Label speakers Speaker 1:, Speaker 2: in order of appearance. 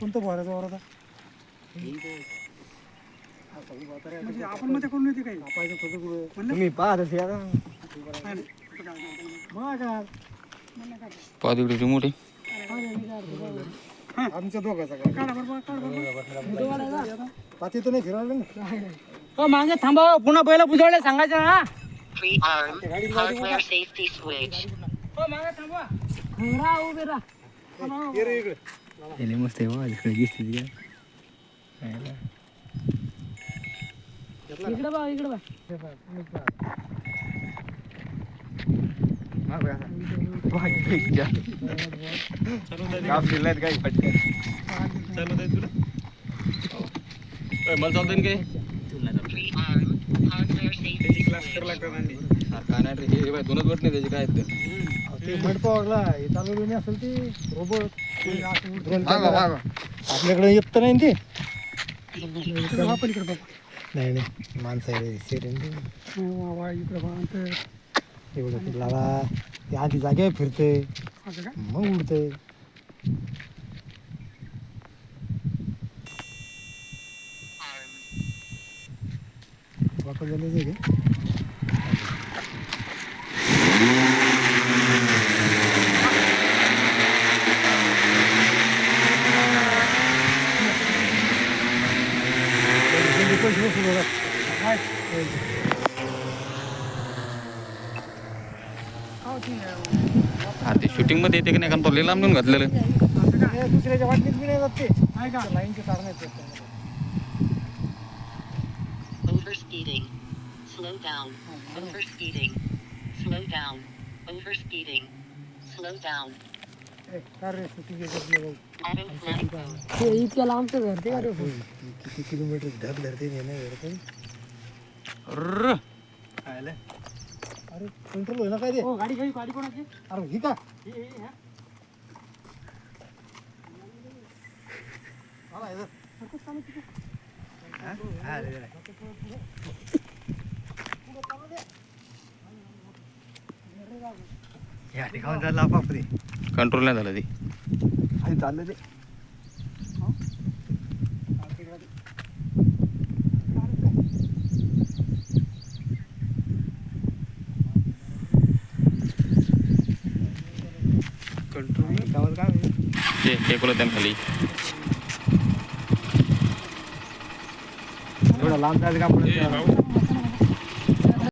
Speaker 1: कोणतं भरायचं वर आता
Speaker 2: म्हणजे आपण मध्ये करून येते काही
Speaker 1: कापायचं थोडं कुठं
Speaker 2: म्हणलं
Speaker 1: तुम्ही पाहत असे आता
Speaker 2: नाही, नाही. कुठं काय.
Speaker 1: मग काय
Speaker 2: म्हणलं काय?
Speaker 3: रिमोट आहे
Speaker 1: आमच्या दोघांचा काय
Speaker 2: काढा बरं, काढा बरं.
Speaker 1: पाती तर नाही फिरायला ना
Speaker 4: हो मागे थांबा पुन्हा पहिला बुजवले सांगायचं ना
Speaker 5: Pre-arm hardware safety switch.
Speaker 4: हो मागे थांबा
Speaker 1: ये रे इकडे
Speaker 3: मस्त आहे इकडे दिसते
Speaker 4: इकडे बा इकडे बा
Speaker 3: काही पटकन. मला चालतं काय
Speaker 5: Pre-arm hardware safety switch.
Speaker 3: काय नाही रे. हे बाय दोनच बटणे त्याचे काय आहेत ते
Speaker 1: ते मडपावरला हे चालवलं नाही असेल ते रोबोट आपल्याकडे येत तर नाही ते
Speaker 2: पलीकडे.
Speaker 1: नाही नाही माणसं आहे सेट आहे ना.
Speaker 2: वा, इकडे. आणि ते-
Speaker 1: एवढं ते लावा ते आधी जागेवर फिरते
Speaker 2: असं का?
Speaker 1: मग उडते वापर झाले ते पैसे वसूल होतात
Speaker 2: हो, ठीक आहे.
Speaker 3: अरे ते शूटिंगमध्ये येते की नाही कारण तो लई लांब घातलेलं
Speaker 1: हे दुसऱ्याच्या वाटणीत बी नाही जात ते
Speaker 2: नाही का?
Speaker 1: लाईनचे तार नाही त्याच्यामध्ये.
Speaker 5: Overspeeding. Slow down. Overspeeding. Slow down. Overspeeding. Slow down.
Speaker 4: ते इतक्या लांबचं घर ते अरे
Speaker 1: किती किलोमीटर ढग धरते नाही ना धरते अरे कंट्रोल होईना काय रे
Speaker 4: हो गाडी गाडी कोणाची
Speaker 1: अरे ही का
Speaker 4: ही,
Speaker 1: या झाला बापरे
Speaker 3: कंट्रोल नाही झालं ते
Speaker 1: आणि चाललं ते कंट्रोल गावात काय होईल?
Speaker 3: ते टेकवलं त्यानं खाली
Speaker 1: एवढा लांब जायचं का आपण